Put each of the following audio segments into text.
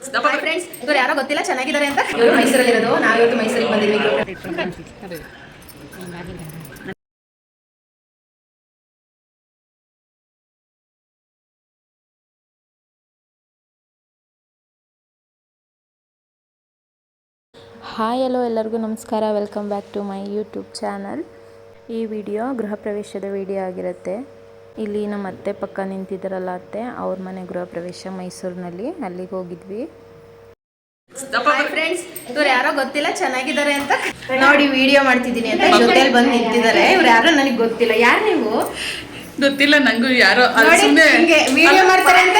Hi friends ಯಾರೋ ಗೊತ್ತಿಲ್ಲ, ಚೆನ್ನಾಗಿದ್ದಾರೆ ಅಂತ. ಇವರು ಮೈಸೂರಲ್ಲಿರೋದು. ನಾವು ಇವತ್ತು ಮೈಸೂರಿಗೆ ಬಂದಿದ್ವಿ. ಹಾಯ್ ಹಲೋ ಎಲ್ಲರಿಗೂ ನಮಸ್ಕಾರ. Welcome back to my YouTube channel ಈ ವಿಡಿಯೋ ಗೃಹ ಪ್ರವೇಶದ ವಿಡಿಯೋ ಆಗಿರುತ್ತೆ. ಇಲ್ಲಿ ನಮ್ಮ ಅತ್ತೆ ಪಕ್ಕ ನಿಂತಿದ್ದಾರಲ್ಲ ಅತ್ತೆ ಅವ್ರ ಮನೆ ಗೃಹ ಪ್ರವೇಶ ಮೈಸೂರಿನಲ್ಲಿ. ಅಲ್ಲಿಗೆ ಹೋಗಿದ್ವಿ. ಹಾಯ್ ಫ್ರೆಂಡ್ಸ್ ಇವ್ರು ಯಾರೋ ಗೊತ್ತಿಲ್ಲ ಚೆನ್ನಾಗಿದ್ದಾರೆ ಅಂತ. ನೋಡಿ ವಿಡಿಯೋ ಮಾಡ್ತಿದ್ದೀನಿ ಅಂತ ಜೊತೆಲಿ ಬಂದು ನಿಂತಿದ್ದಾರೆ. ಇವ್ರು ಯಾರೋ ನನಗೆ ಗೊತ್ತಿಲ್ಲ. ಯಾರು ನೀವು? ಗೊತ್ತಿಲ್ಲ ನಂಗೂ ಯಾರೋ. ವಿಡಿಯೋ ಮಾಡ್ತಾರೆ ಅಂತ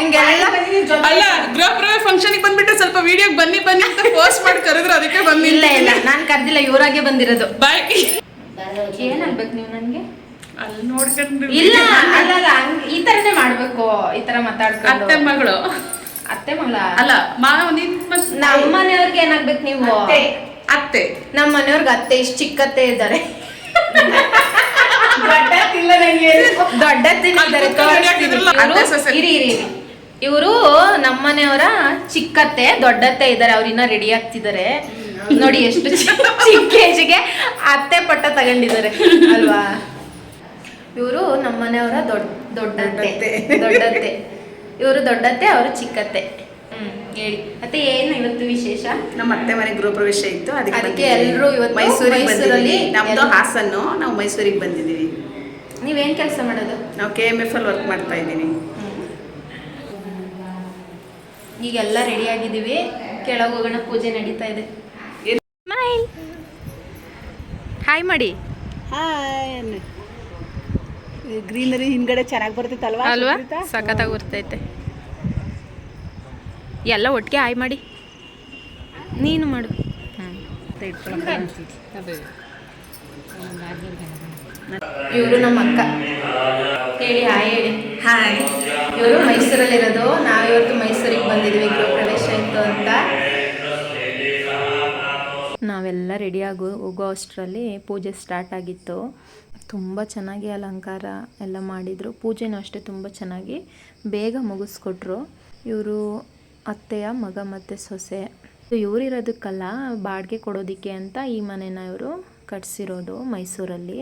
ಹಿಂಗೆಲ್ಲ ಅಲ್ಲ ಗೃಹ ಪ್ರವೇಶ ಫಂಕ್ಷನ್ ಬಂದ್ಬಿಟ್ಟು ಸ್ವಲ್ಪ ವಿಡಿಯೋ ಬನ್ನಿ ಬನ್ನಿ ಅಂತ ಪೋಸ್ಟ್ ಮಾಡಿ ಕರೆದ್ರು ಅದಕ್ಕೆ ಬಂದಿಲ್ಲ ಇಲ್ಲ ನಾನು ನಾನ್ ಕರ್ದಿಲ್ಲ ಇವರಾಗೆ ಬಂದಿರೋದು. ಬಾಯ್ ಏನಾಗ್ಬೇಕು ನೀವು ನನಗೆ? ಅಲ್ಲಿ ನೋಡ್ಕೊಂಡು ಇಲ್ಲ ಅಲ್ಲ ಅಲ್ಲ ಹಂಗ್- ಈ ತರನೇ ಮಾಡ್ಬೇಕು ಈ ತರ ಅತ್ತೆ ಮಾತಾಡ್ಕೊಂಡು ಮಗಳು. ಅತ್ತೆ ಮಗಳ? ಅಲ್ಲ ಮಾವ ನಿನ್ ಮತ್ ನಮ್ಮ ಮನೆಯವ್ರಿಗೆ ಏನಾಗ್ಬೇಕು ನೀವು? ಅತ್ತೆ. ನಮ್ಮ ಮನೆಯವ್ರಿಗೆ ಅತ್ತೆ ಇಷ್ಟು ಚಿಕ್ಕತ್ತೆ ಇದ್ದಾರೆ. ದೊಡ್ಡ ಅತ್ತೆ ಸೊಸೆ. ಇರಿ ಇರಿ ಇವರು ನಮ್ಮನೆಯವರ ಚಿಕ್ಕತ್ತೆ ದೊಡ್ಡತ್ತೆ ಇದ್ದಾರೆ. ಅವ್ರಿನ್ನ ರೆಡಿ ಆಗ್ತಿದ್ದಾರೆ. ನೋಡಿ ಎಷ್ಟು ಚಿಕ್ಕ ಏಜ್ಗೆ ಅತ್ತೆ ಪಟ್ಟ ತಗೊಂಡಿದ್ದಾರೆ. ಅಲ್ವಾ? ಇವರು ನಮ್ಮನೆಯವರ ದೊಡ್ಡ ದೊಡ್ಡತ್ತೆ. ದೊಡ್ಡತ್ತೆ. ಇವರು ದೊಡ್ಡತ್ತೆ ಅವರು ಚಿಕ್ಕತ್ತೆ. ಹ್ಮ್. ಹೇಳಿ. ಮತ್ತೆ ಏನು ಇವತ್ತು ವಿಶೇಷ? ನಮ್ಮ ಅತ್ತೆ ಮನೆ ಗೃಹ ಪ್ರವೇಶ ಇತ್ತು ಅದಕ್ಕೆ ಎಲ್ಲರೂ ಎಲ್ರೂ ಇವತ್ತು ಮೈಸೂರಿಗೆ ಮೈಸೂರಲ್ಲಿ ನಮ್ದು ಹಾಸನ್ನು ನಾವು ಮೈಸೂರಿಗೆ ಬಂದಿದ್ದೀವಿ. ನೀವೇನು ಕೆಲಸ ಮಾಡೋದು? ನಾವು ಕೆ ಎಂ ಎಫ್ ಅಲ್ಲಿ ವರ್ಕ್ ಮಾಡ್ತಾ ಇದ್ದೀನಿ ಈಗೆಲ್ಲ ರೆಡಿ ಆಗಿದ್ದೀವಿ. ಕೆಳಗೆ ಹೋಗೋಣ ಪೂಜೆ ನಡೀತಾ ಇದೆ. ಹಾಯ್ ಮಾಡಿ. ಗ್ರೀನರಿ ಹಿಂದ್ಗಡೆ ಚೆನ್ನಾಗಿ ಬರ್ತೈತಲ್ವಾ ಅಲ್ವಾ? ಸಖತ್ತಾಗಿ ಬರ್ತೈತೆ. ಎಲ್ಲ ಒಟ್ಟಿಗೆ ಹಾಯ್ ಮಾಡಿ. ನೀನು ಮಾಡು. ಇವರು ನಮ್ಮ ಅಕ್ಕ. ಹೇಳಿ ಹಾಯ್ ಹೇಳಿ. ಹಾಯ್. ಇವರು ಮೈಸೂರಲ್ಲಿರೋದು. ನಾವಿವತ್ತು ಮೈಸೂರಿಗೆ ಬಂದಿದ್ವಿ. ಗೃಹ ಪ್ರವೇಶ ಇತ್ತು ಅಂತ. ನಾವೆಲ್ಲ ರೆಡಿಯಾಗಿ ಹೋಗೋ ಅಷ್ಟರಲ್ಲಿ ಪೂಜೆ ಸ್ಟಾರ್ಟ್ ಆಗಿತ್ತು. ತುಂಬ ಚೆನ್ನಾಗಿ ಅಲಂಕಾರ ಎಲ್ಲ ಮಾಡಿದರು. ಪೂಜೆನೂ ಅಷ್ಟೇ ತುಂಬ ಚೆನ್ನಾಗಿ ಬೇಗ ಮುಗಿಸ್ಕೊಟ್ರು. ಇವರು ಅತ್ತೆಯ ಮಗ ಮತ್ತು ಸೊಸೆ. ಇವರಿರೋದಕ್ಕಲ್ಲ ಬಾಡಿಗೆ ಕೊಡೋದಕ್ಕೆ ಅಂತ ಈ ಮನೆನ ಇವರು ಕಟ್ಸಿರೋದು ಮೈಸೂರಲ್ಲಿ.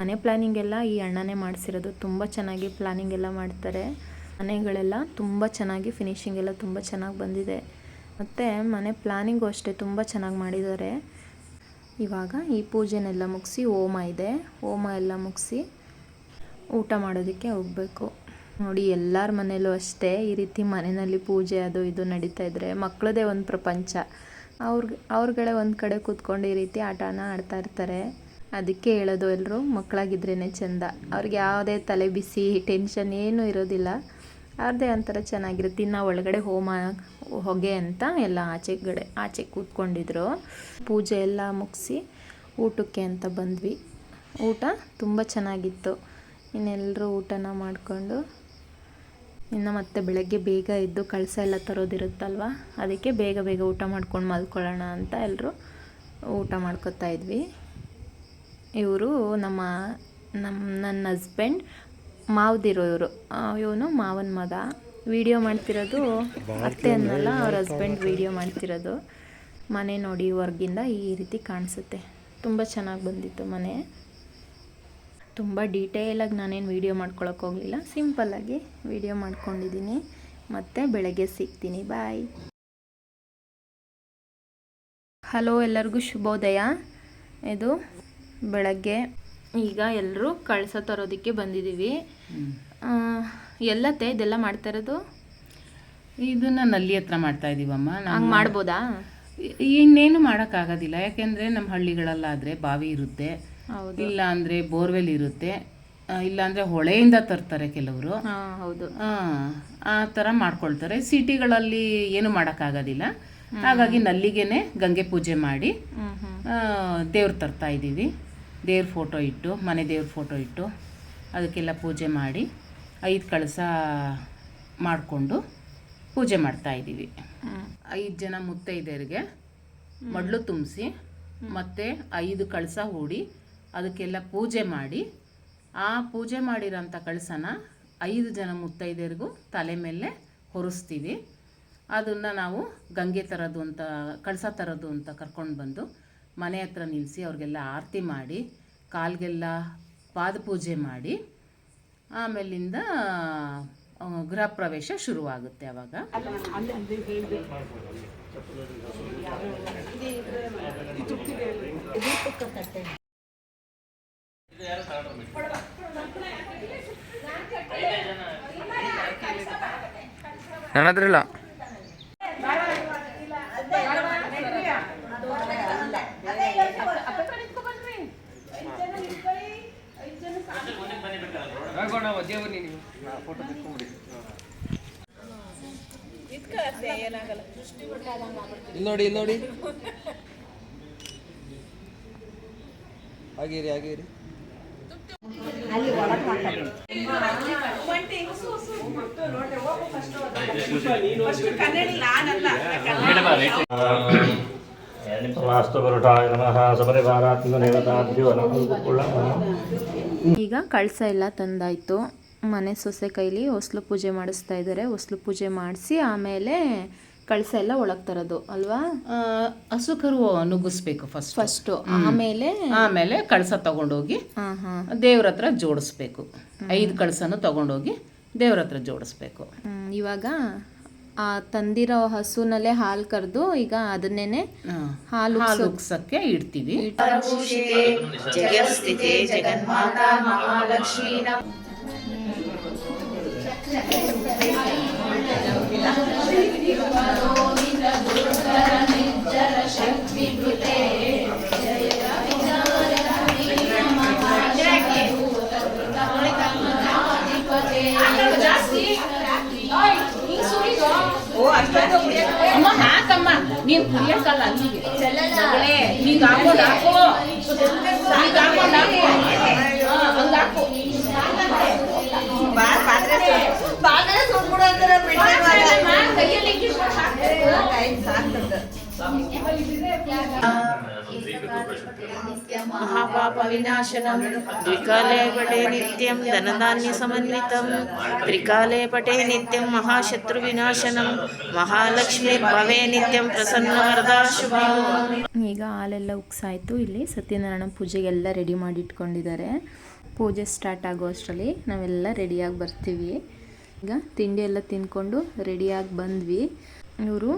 ಮನೆ ಪ್ಲಾನಿಂಗ್ ಎಲ್ಲ ಈ ಅಣ್ಣನೇ ಮಾಡಿಸಿರೋದು. ತುಂಬ ಚೆನ್ನಾಗಿ ಪ್ಲಾನಿಂಗ್ ಎಲ್ಲ ಮಾಡ್ತಾರೆ. ಮನೆಗಳೆಲ್ಲ ತುಂಬ ಚೆನ್ನಾಗಿ ಫಿನಿಶಿಂಗ್ ಎಲ್ಲ ತುಂಬ ಚೆನ್ನಾಗಿ ಬಂದಿದೆ. ಮತ್ತು ಮನೆ ಪ್ಲಾನಿಂಗು ಅಷ್ಟೇ ತುಂಬ ಚೆನ್ನಾಗಿ ಮಾಡಿದ್ದಾರೆ. ಇವಾಗ ಈ ಪೂಜೆನೆಲ್ಲ ಮುಗಿಸಿ ಹೋಮ ಇದೆ. ಹೋಮ ಎಲ್ಲ ಮುಗಿಸಿ ಊಟ ಮಾಡೋದಕ್ಕೆ ಹೋಗಬೇಕು. ನೋಡಿ, ಎಲ್ಲರ ಮನೇಲೂ ಅಷ್ಟೇ ಈ ರೀತಿ ಮನೆಯಲ್ಲಿ ಪೂಜೆ ಅದು ಇದು ನಡೀತಾ ಇದ್ದರೆ ಮಕ್ಕಳದೇ ಒಂದು ಪ್ರಪಂಚ. ಅವ್ರಿಗೆ ಅವ್ರುಗಳೇ ಒಂದು ಕಡೆ ಕೂತ್ಕೊಂಡು ಈ ರೀತಿ ಆಟನ ಆಡ್ತಾ ಇರ್ತಾರೆ. ಅದಕ್ಕೆ ಹೇಳೋದು ಎಲ್ಲರೂ ಮಕ್ಕಳಾಗಿದ್ರೇ ಚೆಂದ. ಅವ್ರಿಗೆ ಯಾವುದೇ ತಲೆ ಬಿಸಿ, ಟೆನ್ಷನ್ ಏನೂ ಇರೋದಿಲ್ಲ. ಅವ್ರದ್ದೇ ಒಂಥರ ಚೆನ್ನಾಗಿರುತ್ತೆ. ಇನ್ನು ಒಳಗಡೆ ಹೋಮ ಹೊಗೆ ಅಂತ ಎಲ್ಲ ಆಚೆಗಡೆ ಆಚೆ ಕೂತ್ಕೊಂಡಿದ್ರು. ಪೂಜೆ ಎಲ್ಲ ಮುಗಿಸಿ ಊಟಕ್ಕೆ ಅಂತ ಬಂದ್ವಿ. ಊಟ ತುಂಬ ಚೆನ್ನಾಗಿತ್ತು. ಇನ್ನೆಲ್ಲರೂ ಊಟನ ಮಾಡಿಕೊಂಡು ಇನ್ನು ಮತ್ತೆ ಬೆಳಗ್ಗೆ ಬೇಗ ಎದ್ದು ಕಳಸ ಎಲ್ಲ ತರೋದಿರುತ್ತಲ್ವ? ಅದಕ್ಕೆ ಬೇಗ ಬೇಗ ಊಟ ಮಾಡ್ಕೊಂಡು ಮಲ್ಕೊಳ್ಳೋಣ ಅಂತ ಎಲ್ಲರೂ ಊಟ ಮಾಡ್ಕೊತಾ ಇದ್ವಿ. ಇವರು ನಮ್ಮ ನಮ್ಮ, ನನ್ನ ಹಸ್ಬೆಂಡ್ ಮಾವದಿರೋ ಇವರು ಇವನು ಮಾವನ ಮಗ. ವಿಡಿಯೋ ಮಾಡ್ತಿರೋದು ಅತ್ತೆ ಅನ್ನಲ್ಲ ಅವ್ರ ಹಸ್ಬೆಂಡ್ ವಿಡಿಯೋ ಮಾಡ್ತಿರೋದು. ಮನೆ ನೋಡಿ ಹೊರ್ಗಿಂದ ಈ ರೀತಿ ಕಾಣಿಸುತ್ತೆ. ತುಂಬ ಚೆನ್ನಾಗಿ ಬಂದಿತ್ತು ಮನೆ. ತುಂಬ ಡೀಟೇಲಾಗಿ ನಾನೇನು ವೀಡಿಯೋ ಮಾಡ್ಕೊಳಕ್ಕೆ ಹೋಗಲಿಲ್ಲ. ಸಿಂಪಲ್ಲಾಗಿ ವೀಡಿಯೋ ಮಾಡ್ಕೊಂಡಿದ್ದೀನಿ ಮತ್ತು ಬೆಳಗ್ಗೆ ಸಿಗ್ತೀನಿ. ಬಾಯ್ ಹಲೋ ಎಲ್ಲರಿಗೂ ಶುಭೋದಯ. ಇದು ಬೆಳಗ್ಗೆ ಈಗ ಎಲ್ಲರೂ ಕಳಸ ತರೋದಕ್ಕೆ ಬಂದಿದ್ದೀವಿ. ಎಲ್ಲತ್ತೆ ಇದೆಲ್ಲ ಮಾಡ್ತಾ ಇರೋದು? ಇದನ್ನ ನಲ್ಲಿ ಹತ್ರ ಮಾಡ್ತಾ ಇದೀವಮ್ಮ. ನಾವು ಹಂಗೆ ಮಾಡ್ಬೋದಾ? ಇನ್ನೇನು ಮಾಡೋಕ್ಕಾಗೋದಿಲ್ಲ ಯಾಕೆಂದ್ರೆ ನಮ್ಮ ಹಳ್ಳಿಗಳಲ್ಲಾದ್ರೆ ಬಾವಿ ಇರುತ್ತೆ. ಇಲ್ಲ ಅಂದ್ರೆ ಬೋರ್ವೆಲ್ ಇರುತ್ತೆ. ಇಲ್ಲಾಂದ್ರೆ ಹೊಳೆಯಿಂದ ತರ್ತಾರೆ ಕೆಲವರು. ಹೌದು. ಆ ತರ ಮಾಡ್ಕೊಳ್ತಾರೆ. ಸಿಟಿಗಳಲ್ಲಿ ಏನು ಮಾಡೋಕ್ಕಾಗೋದಿಲ್ಲ ಹಾಗಾಗಿ ನಲ್ಲಿಗೆನೆ ಗಂಗೆ ಪೂಜೆ ಮಾಡಿ ದೇವ್ರ ತರ್ತಾ ಇದ್ದೀವಿ ದೇವ್ರ ಫೋಟೋ ಇಟ್ಟು, ಮನೆ ದೇವ್ರ ಫೋಟೋ ಇಟ್ಟು ಅದಕ್ಕೆಲ್ಲ ಪೂಜೆ ಮಾಡಿ ಐದು ಕಳಸ ಮಾಡಿಕೊಂಡು ಪೂಜೆ ಮಾಡ್ತಾ ಇದ್ದೀವಿ. ಐದು ಜನ ಮುತ್ತೈದೆಯರಿಗೆ ಮಡ್ಲು ತುಂಬಿಸಿ ಮತ್ತು ಐದು ಕಳಸ ಹೂಡಿ ಅದಕ್ಕೆಲ್ಲ ಪೂಜೆ ಮಾಡಿ, ಆ ಪೂಜೆ ಮಾಡಿರೋಂಥ ಕಳಸನ ಐದು ಜನ ಮುತ್ತೈದೆಯರಿಗೂ ತಲೆ ಮೇಲೆ ಹೊರಿಸ್ತೀವಿ. ಅದನ್ನು ನಾವು ಗಂಗೆ ತರೋದು ಅಂತ, ಕಳಸ ತರೋದು ಅಂತ ಕರ್ಕೊಂಡು ಬಂದು ಮನೆ ಹತ್ರ ನಿಲ್ಲಿಸಿ ಅವ್ರಿಗೆಲ್ಲ ಆರತಿ ಮಾಡಿ, ಕಾಲಿಗೆಲ್ಲ ಪಾದಪೂಜೆ ಮಾಡಿ, ಆಮೇಲಿಂದ ಗೃಹ ಪ್ರವೇಶ ಶುರುವಾಗುತ್ತೆ ಅವಾಗ. ನನ್ನ ಇಲ್ಲಿ ನೋಡಿ ಇಲ್ಲಿ ನೋಡಿ. ಹಾಗೇರಿ ಹಾಗೇರಿ. ಈಗ ಕಳ್ಸ ಎಲ್ಲ ತಂದಾಯಿತು. ಮನೆ ಸೊಸೆ ಕೈಲಿ ಹೊಸ್ಲು ಪೂಜೆ ಮಾಡಿಸ್ತಾ ಇದ್ದಾರೆ ಹೊಸಲು ಪೂಜೆ ಮಾಡಿಸಿ ಆಮೇಲೆ ಕಳಸ ಎಲ್ಲ ಒಳಗೆ ತರೋದು ಅಲ್ವಾ? ಹಸು ಕರು ನುಗ್ಗಿಸ್ಬೇಕು ಫಸ್ಟ್ ಫಸ್ಟು ಆಮೇಲೆ? ಆಮೇಲೆ ಕಳಸ ತಗೊಂಡೋಗಿ ಹಾಂ ಹಾಂ. ದೇವ್ರ ಹತ್ರ ಜೋಡಿಸ್ಬೇಕು. ಐದು ಕಳಸನು ತಗೊಂಡೋಗಿ ದೇವ್ರ ಹತ್ರ ಜೋಡಿಸ್ಬೇಕು. ಇವಾಗ ಆ ತಂದಿರೋ ಹಸುನಲ್ಲೇ ಹಾಲು ಕರೆದು ಈಗ ಅದನ್ನೇನೆ ಹಾಲು ಹಾಲು ಉಗ್ಸಕ್ಕೆ ಇಡ್ತೀವಿ. ಅಮ್ಮ ಹಾಕಮ್ಮ ನೀನ್ ಕುಡಿಯಕ್ಕಲ್ಲ ಅಲ್ಲಿಗೆ ಮಗಳೇ, ನೀನ್ ಹಾಕೊಂಡ್ ಹಾಕೋ ನೀನ್ ಹಾಕೊಂಡ್ ಹಾಕೋ ಹಾ, ಹಂಗ್ ಹಾಕು महापापविनाशनं द्विकाले पटे नित्यं धनधान्यसमन्वितं त्रिकाले पटे नित्यं महाशत्रुविनाशनं महालक्ष्मी भवे नित्यं प्रसन्नवरदा शुभा ಈಗ ಹಾಲೆಲ್ಲ ಉಗ್ಸಾಯ್ತು ಇಲ್ಲಿ ಸತ್ಯನಾರಾಯಣ ಪೂಜೆಗೆಲ್ಲ ರೆಡಿ ಮಾಡಿ ಇಟ್ಕೊಂಡಿದ್ದಾರೆ ಪೂಜೆ ಸ್ಟಾರ್ಟ್ ಆಗೋ ಅಷ್ಟರಲ್ಲಿ ನಾವೆಲ್ಲ ರೆಡಿಯಾಗಿ ಬರ್ತೀವಿ. ಈಗ ತಿಂಡಿ ಎಲ್ಲ ತಿಂದ್ಕೊಂಡು ರೆಡಿಯಾಗಿ ಬಂದ್ವಿ. ಇವರು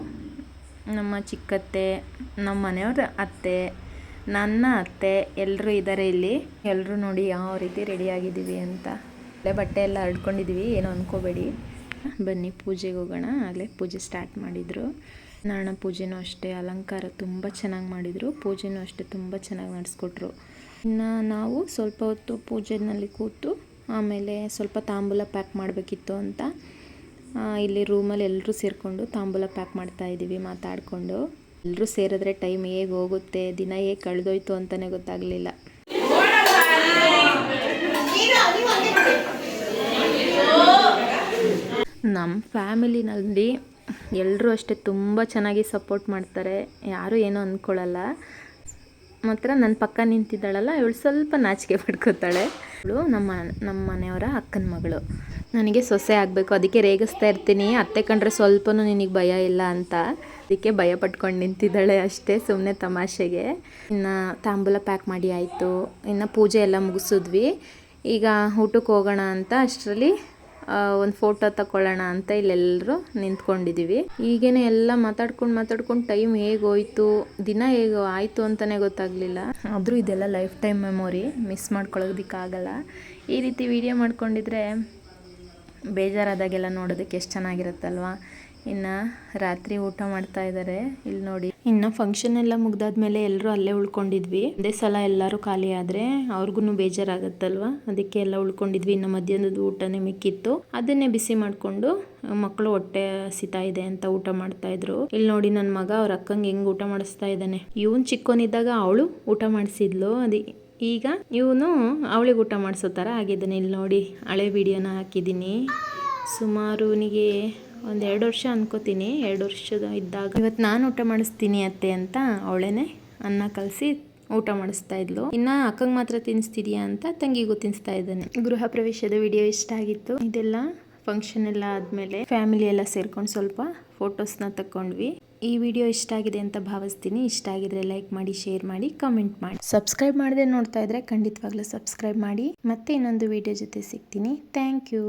ನಮ್ಮ ಚಿಕ್ಕತ್ತೆ, ನಮ್ಮ ಮನೆಯವ್ರ ಅತ್ತೆ, ನನ್ನ ಅತ್ತೆ ಎಲ್ಲರೂ ಇದ್ದಾರೆ ಇಲ್ಲಿ. ಎಲ್ಲರೂ ನೋಡಿ ಯಾವ ರೀತಿ ರೆಡಿಯಾಗಿದ್ದೀವಿ ಅಂತ. ಅಲ್ಲೇ ಬಟ್ಟೆ ಎಲ್ಲ ಹರಡ್ಕೊಂಡಿದ್ದೀವಿ ಏನೋ ಅಂದ್ಕೋಬೇಡಿ ಬನ್ನಿ, ಪೂಜೆಗೆ ಹೋಗೋಣ. ಆಗಲೇ ಪೂಜೆ ಸ್ಟಾರ್ಟ್ ಮಾಡಿದರು. ನಾರಾಯಣ ಪೂಜೆನೂ ಅಷ್ಟೇ, ಅಲಂಕಾರ ತುಂಬ ಚೆನ್ನಾಗಿ ಮಾಡಿದರು. ಪೂಜೆನೂ ಅಷ್ಟೇ ತುಂಬ ಚೆನ್ನಾಗಿ ನಡೆಸ್ಕೊಟ್ರು. ಇನ್ನು ನಾವು ಸ್ವಲ್ಪ ಹೊತ್ತು ಪೂಜೆನಲ್ಲಿ ಕೂತು ಆಮೇಲೆ ಸ್ವಲ್ಪ ತಾಂಬೂಲ ಪ್ಯಾಕ್ ಮಾಡಬೇಕಿತ್ತು ಅಂತ ಇಲ್ಲಿ ರೂಮಲ್ಲಿ ಎಲ್ಲರೂ ಸೇರಿಕೊಂಡು ತಾಂಬೂಲ ಪ್ಯಾಕ್ ಮಾಡ್ತಾ ಇದ್ದೀವಿ ಮಾತಾಡಿಕೊಂಡು. ಎಲ್ಲರೂ ಸೇರಿದ್ರೆ ಟೈಮ್ ಹೇಗೆ ಹೋಗುತ್ತೆ, ದಿನ ಹೇಗೆ ಕಳೆದೋಯ್ತು ಅಂತಲೇ ಗೊತ್ತಾಗಲಿಲ್ಲ. ನಮ್ಮ ಫ್ಯಾಮಿಲಿನಲ್ಲಿ ಎಲ್ಲರೂ ಅಷ್ಟೇ ತುಂಬ ಚೆನ್ನಾಗಿ ಸಪೋರ್ಟ್ ಮಾಡ್ತಾರೆ, ಯಾರೂ ಏನೂ ಅಂದ್ಕೊಳ್ಳಲ್ಲ ಮಾತ್ರ ನನ್ನ ಪಕ್ಕ ನಿಂತಿದ್ದಾಳಲ್ಲ, ಇವಳು ಸ್ವಲ್ಪ ನಾಚಿಕೆ ಪಡ್ಕೋತಾಳೆ. ಇವಳು ನಮ್ಮ ನಮ್ಮ ಮನೆಯವರ ಅಕ್ಕನ ಮಗಳು. ನನಗೆ ಸೊಸೆ ಆಗಬೇಕು, ಅದಕ್ಕೆ ರೇಗಿಸ್ತಾ ಇರ್ತೀನಿ. ಅತ್ತೆ ಕಂಡ್ರೆ ಸ್ವಲ್ಪನೂ ನಿನಗೆ ಭಯ ಇಲ್ಲ ಅಂತ. ಅದಕ್ಕೆ ಭಯ ಪಟ್ಕೊಂಡು ನಿಂತಿದ್ದಾಳೆ ಅಷ್ಟೇ ಸುಮ್ಮನೆ ತಮಾಷೆಗೆ. ಇನ್ನು ತಾಂಬೂಲ ಪ್ಯಾಕ್ ಮಾಡಿ ಆಯಿತು. ಇನ್ನು ಪೂಜೆ ಎಲ್ಲ ಮುಗಿಸಿದ್ವಿ. ಈಗ ಊಟಕ್ಕೆ ಹೋಗೋಣ ಅಂತ ಅಷ್ಟರಲ್ಲಿ ಒಂದು ಫೋಟೋ ತಗೊಳ್ಳೋಣ ಅಂತ ಇಲ್ಲೆಲ್ಲರೂ ನಿಂತ್ಕೊಂಡಿದ್ದೀವಿ ಈಗೇನೆ ಎಲ್ಲ ಮಾತಾಡ್ಕೊಂಡು ಮಾತಾಡ್ಕೊಂಡು ಟೈಮ್ ಹೇಗೆ ಹೋಯ್ತು ದಿನ ಹೇಗೆ ಆಯಿತು ಅಂತಲೇ ಗೊತ್ತಾಗಲಿಲ್ಲ. ಆದರೂ ಇದೆಲ್ಲ ಲೈಫ್ ಟೈಮ್ ಮೆಮೊರಿ ಮಿಸ್ ಮಾಡ್ಕೊಳ್ಳೋದಕ್ಕಾಗಲ್ಲ ಈ ರೀತಿ ವಿಡಿಯೋ ಮಾಡ್ಕೊಂಡಿದ್ರೆ ಬೇಜಾರಾದಾಗೆಲ್ಲ ನೋಡೋದಕ್ಕೆ ಎಷ್ಟು ಚೆನ್ನಾಗಿರುತ್ತಲ್ವಾ? ಇನ್ನು ರಾತ್ರಿ ಊಟ ಮಾಡ್ತಾ ಇದ್ದಾರೆ ಇಲ್ಲಿ ನೋಡಿ. ಇನ್ನು ಫಂಕ್ಷನ್ ಎಲ್ಲ ಮುಗ್ದಾದ್ಮೇಲೆ ಎಲ್ಲರೂ ಅಲ್ಲೇ ಉಳ್ಕೊಂಡಿದ್ವಿ. ಒಂದೇ ಸಲ ಎಲ್ಲರೂ ಖಾಲಿ ಆದರೆ ಅವ್ರಿಗೂ ಬೇಜಾರಾಗತ್ತಲ್ವಾ? ಅದಕ್ಕೆ ಎಲ್ಲ ಉಳ್ಕೊಂಡಿದ್ವಿ. ಇನ್ನು ಮಧ್ಯಾಹ್ನದ ಊಟನೇ ಮಿಕ್ಕಿತ್ತು. ಅದನ್ನೇ ಬಿಸಿ ಮಾಡಿಕೊಂಡು ಮಕ್ಕಳು ಹೊಟ್ಟೆ ಹಸಿತಾ ಇದೆ ಅಂತ ಊಟ ಮಾಡ್ತಾ ಇದ್ರು. ಇಲ್ಲಿ ನೋಡಿ ನನ್ನ ಮಗ ಅವ್ರ ಅಕ್ಕಂಗೆ ಹೆಂಗ್ ಊಟ ಮಾಡಿಸ್ತಾ ಇದ್ದಾನೆ. ಇವನ್ ಚಿಕ್ಕವನಿದ್ದಾಗ ಅವಳು ಊಟ ಮಾಡಿಸಿದ್ಲು. ಅದೇ ಈಗ ಇವನು ಅವಳಿಗೆ ಊಟ ಮಾಡಿಸೋ ಥರ ಆಗಿದ್ದಾನೆ. ಇಲ್ಲಿ ನೋಡಿ, ಹಳೆ ವಿಡಿಯೋನ ಹಾಕಿದ್ದೀನಿ ಸುಮಾರು ಅವನಿಗೆ ಒಂದು ಎರಡು ವರ್ಷ ಅನ್ಕೋತೀನಿ. ಎರಡು ವರ್ಷದ ಇದ್ದಾಗ ಇವತ್ತು ನಾನು ಊಟ ಮಾಡಿಸ್ತೀನಿ ಅತ್ತೆ ಅಂತ ಅವಳೇನೆ ಅನ್ನ ಕಲಸಿ ಊಟ ಮಾಡಿಸ್ತಾ ಇದ್ಲು. ಇನ್ನ ಅಕ್ಕಂಗೆ ಮಾತ್ರ ತಿನ್ನಿಸ್ತಿದ್ಯಾ ಅಂತ ತಂಗಿಗೂ ತಿನ್ನಿಸ್ತಾ ಇದ್ದಾನೆ. ಗೃಹ ಪ್ರವೇಶದ ವಿಡಿಯೋ ಇಷ್ಟ ಆಗಿತ್ತು. ಇದೆಲ್ಲ ಫಂಕ್ಷನ್ ಎಲ್ಲ ಆದಮೇಲೆ ಫ್ಯಾಮಿಲಿ ಎಲ್ಲ ಸೇರ್ಕೊಂಡು ಸ್ವಲ್ಪ ಫೋಟೋಸ್ನ ತಗೊಂಡ್ವಿ ಈ ವಿಡಿಯೋ ಇಷ್ಟ ಆಗಿದೆ ಅಂತ ಭಾವಿಸ್ತೀನಿ. ಇಷ್ಟ ಆಗಿದ್ರೆ ಲೈಕ್ ಮಾಡಿ ಶೇರ್ ಮಾಡಿ ಕಮೆಂಟ್ ಮಾಡಿ. ಸಬ್ಸ್ಕ್ರೈಬ್ ಮಾಡದೆ ನೋಡ್ತಾ ಇದ್ರೆ ಖಂಡಿತವಾಗ್ಲೂ ಸಬ್ಸ್ಕ್ರೈಬ್ ಮಾಡಿ. ಮತ್ತೆ ಇನ್ನೊಂದು ವಿಡಿಯೋ ಜೊತೆ ಸಿಗ್ತೀನಿ. Thank you